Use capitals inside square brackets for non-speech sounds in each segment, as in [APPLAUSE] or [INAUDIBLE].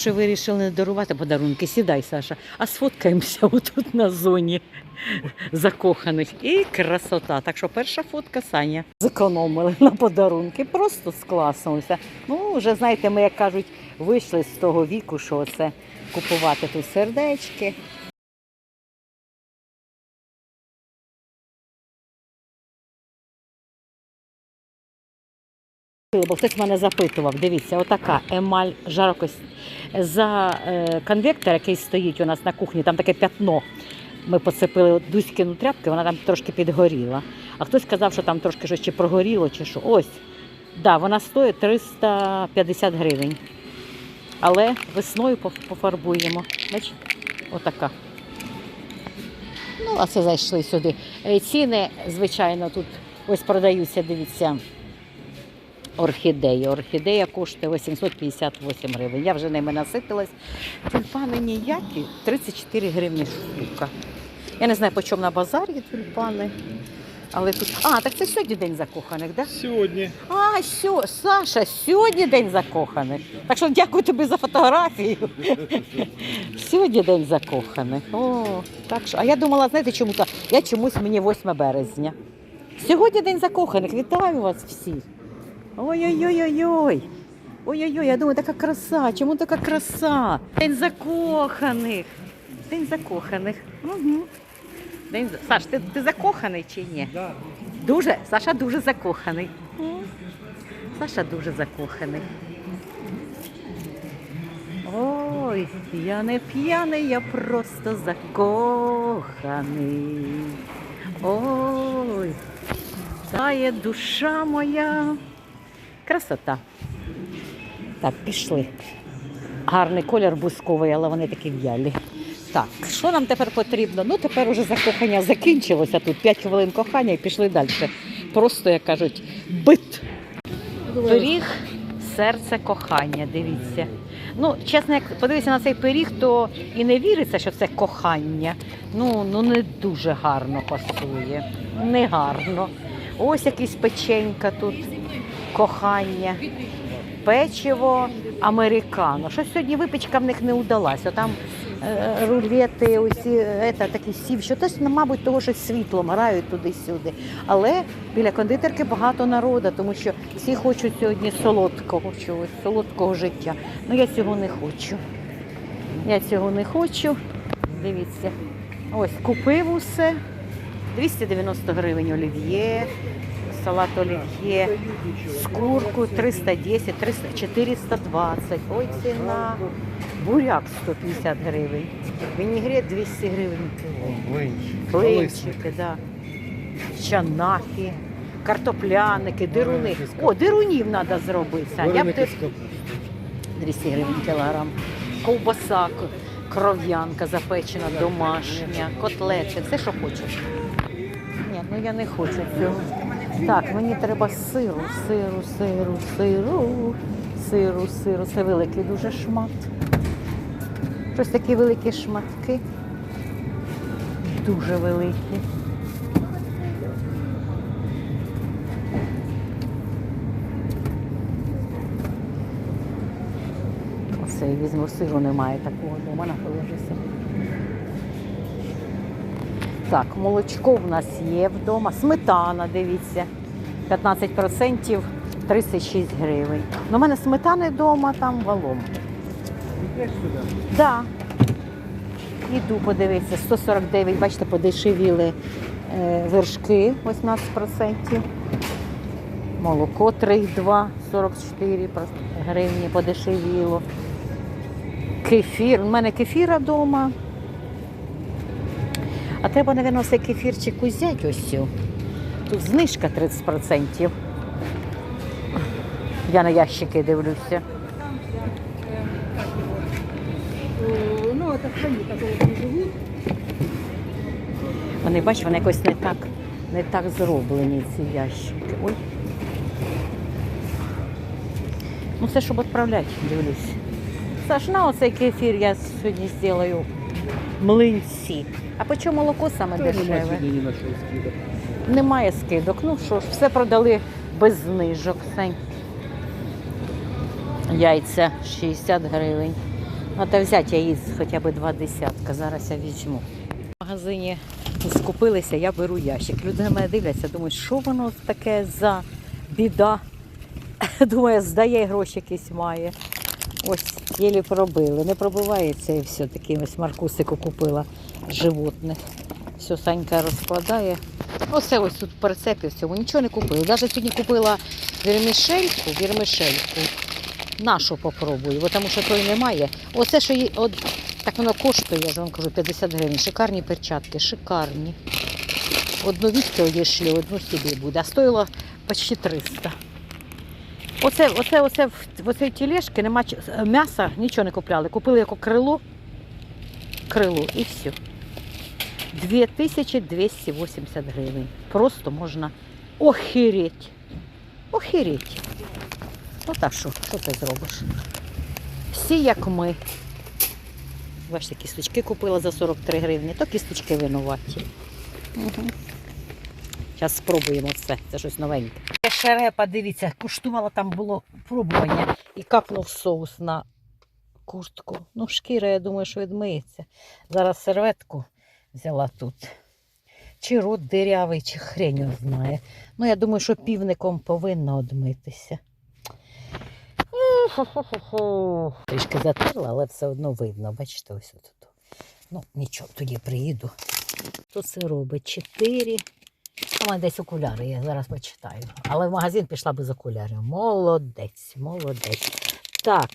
Саші вирішили не дарувати подарунки. Сідай, Саша, а сфоткаємося отут на зоні закоханих. І красота. Так що перша фотка Саня. Зекономили на подарунки, просто скласнулися. Ну, вже знаєте, ми, як кажуть, вийшли з того віку, що це купувати тут сердечки. Бо хтось мене запитував, дивіться, отака емаль жарокость. За е, конвектор, який стоїть у нас на кухні, там таке п'ятно. Ми поцепили от Дуськину тряпки, вона там трошки підгоріла. А хтось сказав, що там трошки щось чи прогоріло, чи що. Ось. Да, вона стоїть 350 гривень. Але весною пофарбуємо. Бачите? Отака. Ну, а це зайшли сюди. Е, Ціни, звичайно, тут ось продаються, дивіться, орхідеї. Орхідея коштує 858 гривень. Я вже ними наситилась. Тюльпани ніякі, 34 гривні штука. Я не знаю, по чому на базарі тюльпани. Але тут. А, так це сьогодні день закоханих, так? Да? Сьогодні. А, сьо, Саша, сьогодні день закоханих. Так що дякую тобі за фотографію. [LAUGHS] Сьогодні день закоханих. О, так що. А я думала, знаєте, чому то? Я чомусь мені 8 березня. Сьогодні день закоханих. Вітаю вас всіх. Ой-ой-ой-ой-ой. Ой-ой-ой, я думаю, така краса. Чому така краса? День закоханих. День закоханих. Угу. День... Саш, ти, ти закоханий чи ні? Да. Дуже, Саша дуже закоханий. Саша дуже закоханий. Ой, я не п'яний, я просто закоханий. Ой, тає душа моя. Красота. Так, пішли. Гарний колір бусковий, але вони такі в'ялі. Так, що нам тепер потрібно? Ну, тепер уже закохання закінчилося тут. 5 хвилин кохання і пішли далі. Просто, як кажуть, бит. Пиріг серце кохання, дивіться. Ну, чесно, як подивитися на цей пиріг, то і не віриться, що це кохання. Ну, ну не дуже гарно пасує. Не гарно. Ось якийсь печенька тут, кохання. Печиво американо. Щось сьогодні випічка в них не вдалася. Там е, рулети, усі е, такі сів, що тось, ну, мабуть, того, що світлом грають туди-сюди. Але біля кондитерки багато народу, тому що всі хочуть сьогодні солодкого чогось, солодкого життя. Ну я цього не хочу. Я цього не хочу. Дивіться. Ось купив усе. 290 гривень олів'є, салат олів'є, з куркою 310, 300, 420. Ой, ціна. Буряк 150 гривень. Вінігрет 200 гривень. Блинчики, да. чанахи, картопляники, дируни. О, дирунів треба зробити. Сань. Я б 200 гривень кілограм. Ковбаса, кров'янка запечена, домашня, котлети, все, що хочеш. Ні, ну я не хочу цього. Так, мені треба сиру, сиру, сиру, сиру, сиру, сиру. Це великий дуже шмат. Щось такі великі шматки. Дуже великі. Оце візьму сиру, немає такого дома, на положися. Так, молочко в нас є вдома. Сметана, дивіться. 15% 36 гривень. Ну, у мене сметани вдома там валом. Йдеш сюди. Да. Іду подивитися. 149, бачите, подешевіли е, вершки 18%. Молоко 3,2, 44 гривні подешевіло. Кефір. У мене кефіра вдома. А треба, мабуть, цей кефірчик узяти ось. цю. Тут знижка 30%. Я на ящики дивлюся. Ну, стране такого не. Вони, бач, вони якось не так, не так зроблені, ці ящики. Ой. Ну, це щоб відправляти, дивлюсь. Саш, на оцей кефір я сьогодні зроблю млинці. А по чому молоко саме Та нема дешеве? сьогодні ні на що скидок. Немає скидок. Ну що ж, все продали без знижок. Сань. Яйця 60 гривень. Треба взяти яїць хоча б два десятка. Зараз я візьму. В магазині скупилися, я беру ящик. Люди на мене дивляться, думають, що воно таке за біда. [LAUGHS] Думаю, здає гроші якісь має. Ось єлі пробили. Не пробивається і все. Такий ось Маркусику купила животних. Все, Санька розкладає. Оце ось тут прицепі всьому. Нічого не купила. Навіть сьогодні купила вірмішельку, вірмішельку. Нашу попробую, бо тому що той немає. Оце, що є, от, так воно коштує, я ж вам кажу, 50 гривень. Шикарні перчатки, шикарні. Одну вітки одійшли, одну собі буде. А стоїло почти 300. Оце, оце, оце, в, оцій тележці нема м'яса, нічого не купляли. Купили як крило, крило і все. 2280 гривень. Просто можна охереть. Охереть. Ну так що, що ти зробиш? Всі як ми. Бачите, кісточки купила за 43 гривні, то кісточки винуваті. Угу. Зараз спробуємо це. Це щось новеньке. Шерепа, дивіться, куштувала, там було пробування і капнув соус на куртку. Ну, шкіра, я думаю, що відмиється. Зараз серветку взяла тут. Чи рот дирявий, чи хрень знає. Ну, я думаю, що півником повинна одмитися. Трішки затерла, але все одно видно. Бачите, ось тут. Ну, нічого, тоді приїду. Тут це робить 4. У мене десь окуляри, я зараз почитаю. Але в магазин пішла без окулярів. Молодець, молодець. Так.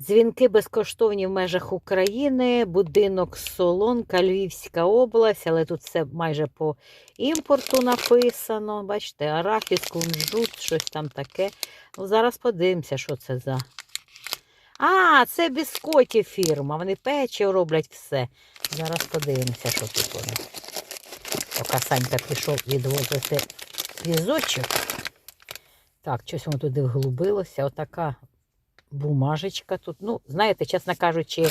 Дзвінки безкоштовні в межах України, будинок Солонка, Львівська область, але тут все майже по імпорту написано. Бачите, арахіс, кунжут, щось там таке. Ну, зараз подивимося, що це за. А, це біскоті фірма. Вони печиво роблять все. Зараз подивимося, що тут них. Поки Санька пішов відвозити візочок. Так, щось воно туди вглубилося. Отака бумажечка тут. Ну, знаєте, чесно кажучи,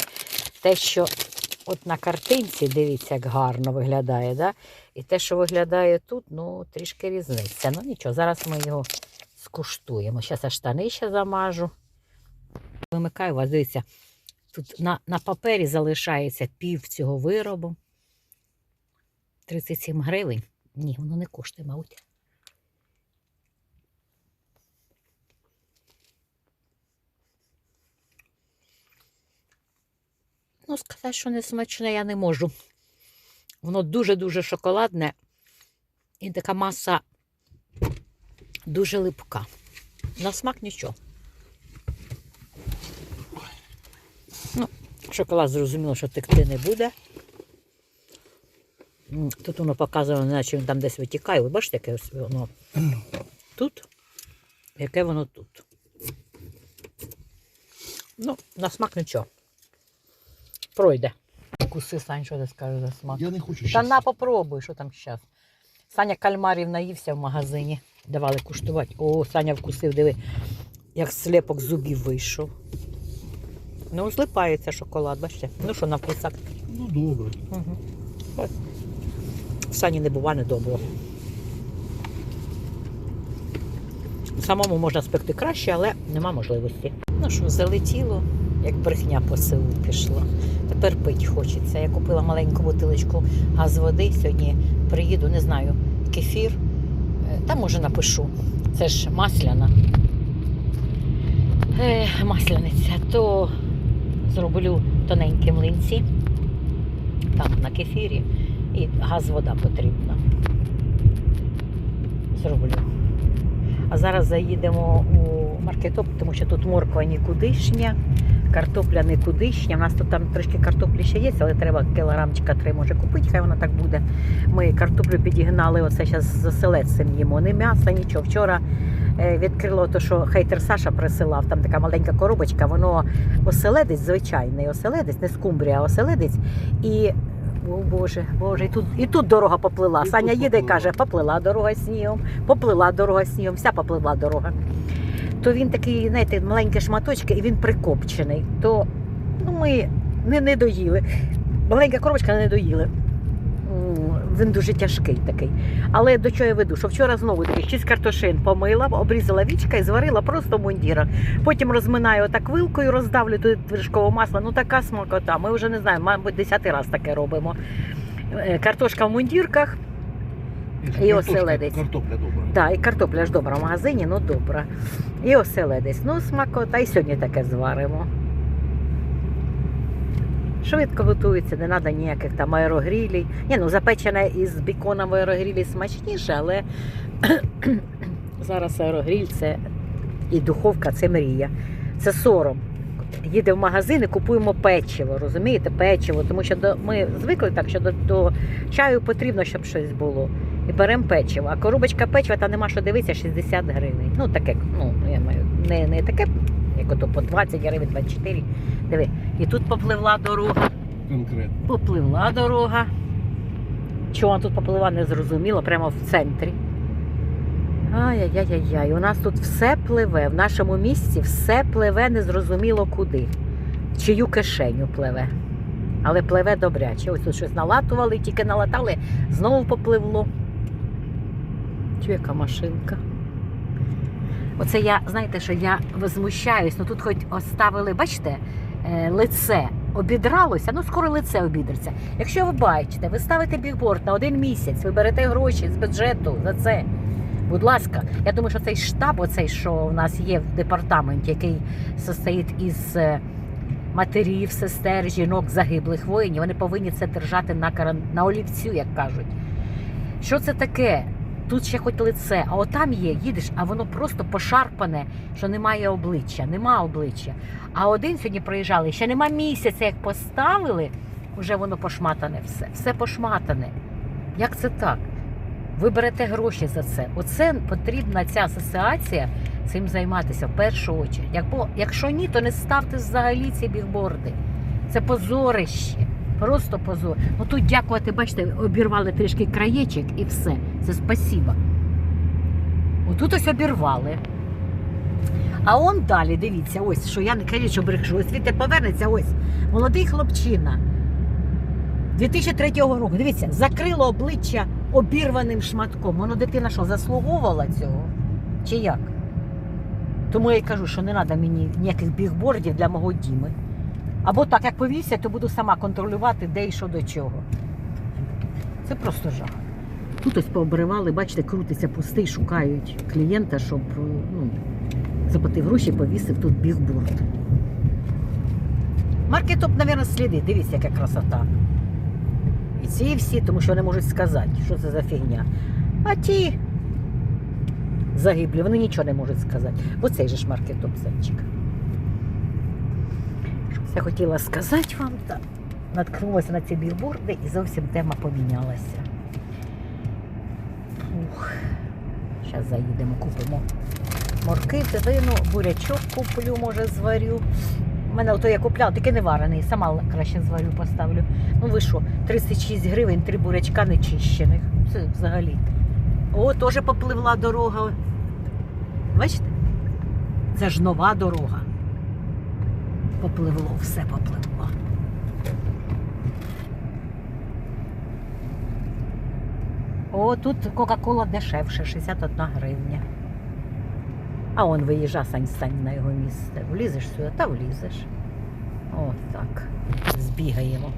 те, що от на картинці, дивіться, як гарно виглядає, да? і те, що виглядає тут, ну, трішки різниця. Ну нічого, зараз ми його скуштуємо. Зараз я штани ще замажу. Вимикаю вас, дивіться, тут на, на папері залишається пів цього виробу. 37 гривень. Ні, воно не коштує, мабуть. Ну, сказати, що не смачне, я не можу. Воно дуже-дуже шоколадне і така маса дуже липка. На смак нічого. Ну, шоколад зрозуміло, що текти не буде. Тут воно показано, наче він там десь витікає. Ви бачите, яке ось воно тут, яке воно тут. Ну, на смак нічого. Пройде. Куси, Сань, що ти скажеш за смак? Я не хочу Та щас. на попробуй, що там зараз. Саня кальмарів наївся в магазині. Давали куштувати. О, Саня вкусив, диви, як сліпок зубів вийшов. Ну, злипається шоколад, бачите? Ну що, на вкусак. Ну добре. Угу. Сані не бува недоброго. Самому можна спекти краще, але нема можливості. Ну що, залетіло, як брехня по селу пішла. Тепер пить хочеться. Я купила маленьку бутилочку газ води. Сьогодні приїду, не знаю, кефір. Е, Та може напишу. Це ж масляна. Е, масляниця, то зроблю тоненькі млинці там на кефірі і газ вода потрібна. Зроблю. А зараз заїдемо у маркетоп, тому що тут морква нікудишня, картопля нікудишня. У нас тут там трошки картоплі ще є, але треба кілограмчика три може купити, хай вона так буде. Ми картоплю підігнали, оце зараз з оселедцем їмо. Не м'яса, нічого. Вчора е, відкрило те, що хейтер Саша присилав, там така маленька коробочка, воно оселедець, звичайний оселедець, не скумбрія, а оселедець. І о Боже, Боже, і тут, і тут дорога поплила. І Саня їде і каже, поплила дорога снігом, поплила дорога снігом, вся попливла дорога. То він такий, знаєте, маленькі шматочки, і він прикопчений. То ну, ми не, не доїли. Маленька коробочка не доїли. Він дуже тяжкий такий. Але до чого я веду? Що вчора знову таки 6 картошин помила, обрізала вічка і зварила просто в мундірах. Потім розминаю отак вилкою, роздавлю туди вершкове масло. Ну така смакота. Ми вже не знаємо, мабуть, десятий раз таке робимо. Е, Картошка в мундірках. І Картошка- оселедець. Картопля добра. Да, і картопля ж добра в магазині, ну добра. І оселедець. Ну, смакота, і сьогодні таке зваримо. Швидко готується, не треба ніяких там аерогрілей. Ні, ну запечене із біконом в аерогрілі смачніше, але [CLEARS THROAT] зараз аерогріль це і духовка це мрія. Це сором. Їде в магазин і купуємо печиво, розумієте, печиво, тому що до, ми звикли так, що до, до чаю потрібно, щоб щось було. І беремо печиво. А коробочка печива, та нема що дивитися, 60 гривень. Ну, таке, ну, я маю, не, не таке, як ото по 20 гривень, 24. Диви. І тут попливла дорога. Конкретно. Попливла дорога. Чого вона тут попливла, не зрозуміло, прямо в центрі. Ай-яй-яй-яй, у нас тут все пливе. В нашому місті все пливе незрозуміло куди. В чию кишеню пливе. Але пливе добряче. Ось тут щось налатували, тільки налатали, знову попливло. Чу, яка машинка. Оце я, знаєте, що я возмущаюсь, ну тут хоч оставили, бачите, е, лице обідралося, ну скоро лице обідреться. Якщо ви бачите, ви ставите бігборд на один місяць, ви берете гроші з бюджету за це. Будь ласка, я думаю, що цей штаб, оцей, що в нас є в департаменті, який состоїть із е, матерів, сестер, жінок, загиблих воїнів, вони повинні це держати на, каран... на олівцю, як кажуть. Що це таке? Тут ще хоч лице, а отам є, їдеш, а воно просто пошарпане, що немає обличчя, нема обличчя. А один сьогодні проїжджали, ще нема місяця, як поставили, вже воно пошматане все. Все пошматане. Як це так? Ви берете гроші за це. Оце потрібна ця асоціація цим займатися в першу чергу. Якщо ні, то не ставте взагалі ці бігборди. Це позорище. Просто позор. Ну тут дякувати, бачите, обірвали трішки краєчок і все. Це спасіба. Отут ось обірвали. А он далі, дивіться, ось, що я не кажу, що. Ось світе повернеться, ось. Молодий хлопчина. 2003 року. Дивіться, закрило обличчя обірваним шматком. Воно дитина що, заслуговувала цього? Чи як? Тому я й кажу, що не треба мені ніяких бігбордів для мого діми. Або так, як повівся, то буду сама контролювати, де і що до чого. Це просто жах. Тут ось пообривали, бачите, крутиться пустий, шукають клієнта, щоб ну, заплатив гроші, повісив тут бігборд. Маркетоп, мабуть, сліди. Дивіться, яка красота. І ці всі, тому що вони можуть сказати, що це за фігня. А ті загиблі, вони нічого не можуть сказати. Бо цей же ж маркетоп зайчик. Я хотіла сказати вам, та наткнулася на ці білборди і зовсім тема помінялася. Зараз заїдемо, купимо морки, дивину, бурячок куплю, може, зварю. У мене ото я купляла, тільки не варений, сама краще зварю, поставлю. Ну ви що, 36 гривень, три бурячка нечищених. Це взагалі. О, теж попливла дорога. Бачите? Це ж нова дорога. Попливло, все попливло. О, тут Кока-Кола дешевше, 61 гривня. А он виїжджа Сань Сань на його місце. Влізеш сюди, та влізеш. О, так. Збігаємо.